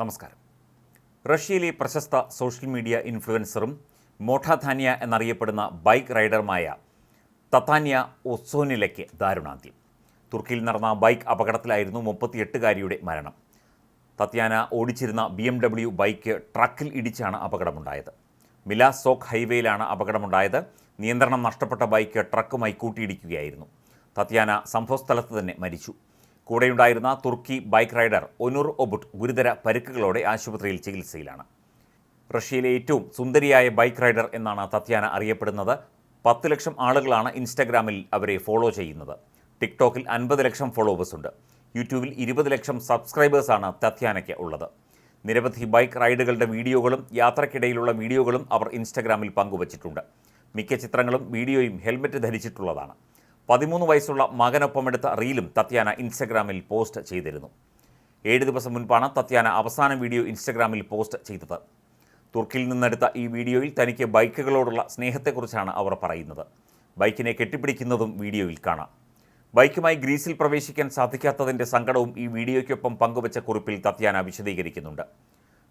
നമസ്കാരം. റഷ്യയിലെ പ്രശസ്ത സോഷ്യൽ മീഡിയ ഇൻഫ്ലുവൻസറും മോഠാധാന്യ എന്നറിയപ്പെടുന്ന ബൈക്ക് റൈഡറുമായ തത്താന്യ ഒസോനിലയ്ക്ക് ദാരുണാന്ത്യം. തുർക്കിയിൽ നടന്ന ബൈക്ക് അപകടത്തിലായിരുന്നു മുപ്പത്തിയെട്ടുകാരിയുടെ മരണം. തത്യാന ഓടിച്ചിരുന്ന ബി എം ഡബ്ല്യു ബൈക്ക് ട്രക്കിൽ ഇടിച്ചാണ് അപകടമുണ്ടായത്. മിലാസോക്ക് ഹൈവേയിലാണ് അപകടമുണ്ടായത്. നിയന്ത്രണം നഷ്ടപ്പെട്ട ബൈക്ക് ട്രക്കുമായി കൂട്ടിയിടിക്കുകയായിരുന്നു. തത്യാന സംഭവസ്ഥലത്ത് തന്നെ മരിച്ചു. കൂടെയുണ്ടായിരുന്ന തുർക്കി ബൈക്ക് റൈഡർ ഒനുർ ഒബുട്ട് ഗുരുതര പരിക്കുകളോടെ ആശുപത്രിയിൽ ചികിത്സയിലാണ്. റഷ്യയിലെ ഏറ്റവും സുന്ദരിയായ ബൈക്ക് റൈഡർ എന്നാണ് തത്യാന അറിയപ്പെടുന്നത്. പത്ത് ലക്ഷം ആളുകളാണ് ഇൻസ്റ്റഗ്രാമിൽ അവരെ ഫോളോ ചെയ്യുന്നത്. ടിക്ടോക്കിൽ അൻപത് ലക്ഷം ഫോളോവേഴ്സ് ഉണ്ട്. യൂട്യൂബിൽ ഇരുപത് ലക്ഷം സബ്സ്ക്രൈബേഴ്സാണ് തത്യാനയ്ക്ക് ഉള്ളത്. നിരവധി ബൈക്ക് റൈഡുകളുടെ വീഡിയോകളും യാത്രക്കിടയിലുള്ള വീഡിയോകളും അവർ ഇൻസ്റ്റഗ്രാമിൽ പങ്കുവച്ചിട്ടുണ്ട്. മിക്ക ചിത്രങ്ങളും വീഡിയോയും ഹെൽമറ്റ് ധരിച്ചിട്ടുള്ളതാണ്. പതിമൂന്ന് വയസ്സുള്ള മകനൊപ്പമെടുത്ത റീലും തത്യാന ഇൻസ്റ്റഗ്രാമിൽ പോസ്റ്റ് ചെയ്തിരുന്നു. ഏഴ് ദിവസം മുൻപാണ് തത്യാന അവസാന വീഡിയോ ഇൻസ്റ്റഗ്രാമിൽ പോസ്റ്റ് ചെയ്തത്. തുർക്കിയിൽ നിന്നെടുത്ത ഈ വീഡിയോയിൽ തനിക്ക് ബൈക്കുകളോടുള്ള സ്നേഹത്തെക്കുറിച്ചാണ് അവർ പറയുന്നത്. ബൈക്കിനെ കെട്ടിപ്പിടിക്കുന്നതും വീഡിയോയിൽ കാണാം. ബൈക്കുമായി ഗ്രീസിൽ പ്രവേശിക്കാൻ സാധിക്കാത്തതിന്റെ സങ്കടവും ഈ വീഡിയോയ്ക്കൊപ്പം പങ്കുവച്ച കുറിപ്പിൽ തത്യാന വിശദീകരിക്കുന്നുണ്ട്.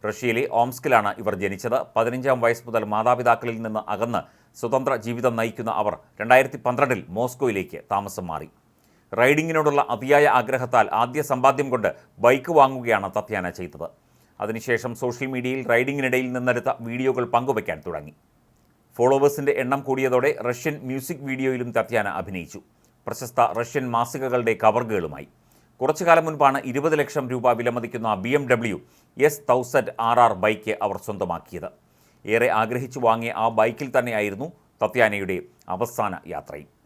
റഷ്യയിലെ ഓംസ്കിലാണ് ഇവർ ജനിച്ചത്. പതിനഞ്ചാം വയസ്സ് മുതൽ മാതാപിതാക്കളിൽ നിന്ന് അകന്ന് സ്വതന്ത്ര ജീവിതം നയിക്കുന്ന അവർ രണ്ടായിരത്തി പന്ത്രണ്ടിൽ മോസ്കോയിലേക്ക് താമസം മാറി. റൈഡിങ്ങിനോടുള്ള അതിയായ ആഗ്രഹത്താൽ ആദ്യ സമ്പാദ്യം കൊണ്ട് ബൈക്ക് വാങ്ങുകയാണ് തത്യാന ചെയ്തത്. അതിനുശേഷം സോഷ്യൽ മീഡിയയിൽ റൈഡിങ്ങിനിടയിൽ നിന്നെടുത്ത വീഡിയോകൾ പങ്കുവയ്ക്കാൻ തുടങ്ങി. ഫോളോവേഴ്സിന്റെ എണ്ണം കൂടിയതോടെ റഷ്യൻ മ്യൂസിക് വീഡിയോയിലും തത്യാന അഭിനയിച്ചു. പ്രശസ്ത റഷ്യൻ മാസികകളുടെ കവർഗുകളുമായി. കുറച്ചു കാലം മുൻപാണ് ഇരുപത് ലക്ഷം രൂപ വിലമതിക്കുന്ന B M W S thousand R R bike അവർ സ്വന്തമാക്കിയത്. ഏറെ ആഗ്രഹിച്ചു വാങ്ങിയ ആ ബൈക്കിൽ തന്നെയായിരുന്നു തത്യാനയുടെ അവസാന യാത്രയും.